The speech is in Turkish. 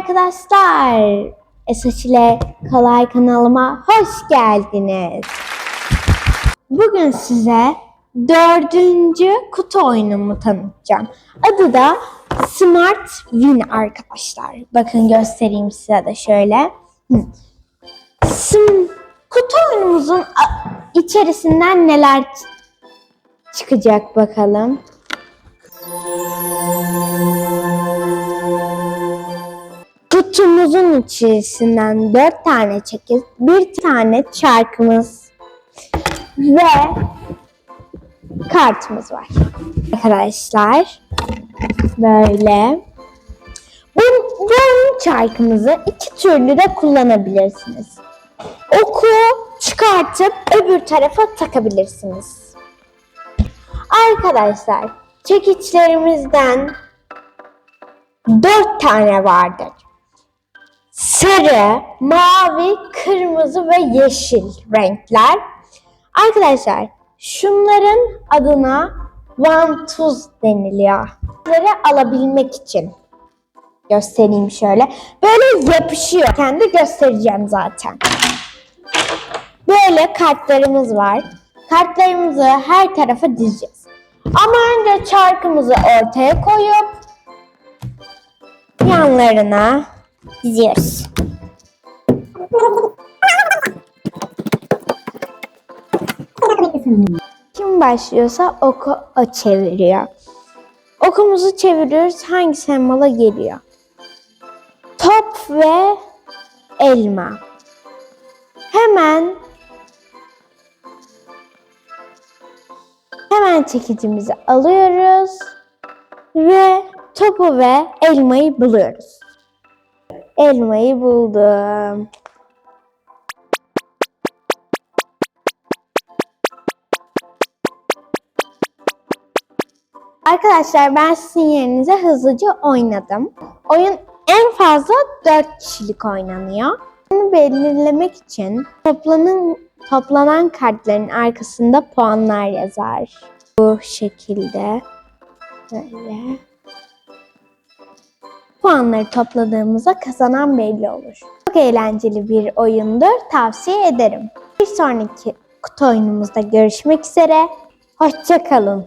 arkadaşlar. Esas ile Kolay kanalıma hoş geldiniz. Bugün size dördüncü kutu oyunumu tanıtacağım. Adı da Smart Win arkadaşlar. Bakın göstereyim size de şöyle. Sim, kutu oyunumuzun içerisinden neler çıkacak bakalım. Kutumuzun içerisinden dört tane çekiz, bir tane çarkımız ve kartımız var. Arkadaşlar böyle. Bu, bu çarkımızı iki türlü de kullanabilirsiniz. Oku çıkartıp öbür tarafa takabilirsiniz. Arkadaşlar çekiçlerimizden dört tane vardır. Sarı, mavi, kırmızı ve yeşil renkler. Arkadaşlar şunların adına vantuz deniliyor. Bunları alabilmek için göstereyim şöyle. Böyle yapışıyor. Kendi göstereceğim zaten. Böyle kartlarımız var. Kartlarımızı her tarafa dizeceğiz. Ama önce çarkımızı ortaya koyup yanlarına diziyoruz. Kim başlıyorsa oku o çeviriyor. Okumuzu çeviriyoruz hangi sembola geliyor. Top ve elma. Hemen hemen çekicimizi alıyoruz ve topu ve elmayı buluyoruz. Elmayı buldum. Arkadaşlar ben sizin yerinize hızlıca oynadım. Oyun en fazla 4 kişilik oynanıyor. Bunu belirlemek için toplanan, toplanan kartların arkasında puanlar yazar. Bu şekilde. Böyle. Puanları topladığımızda kazanan belli olur. Çok eğlenceli bir oyundur. Tavsiye ederim. Bir sonraki kutu oyunumuzda görüşmek üzere. Hoşçakalın.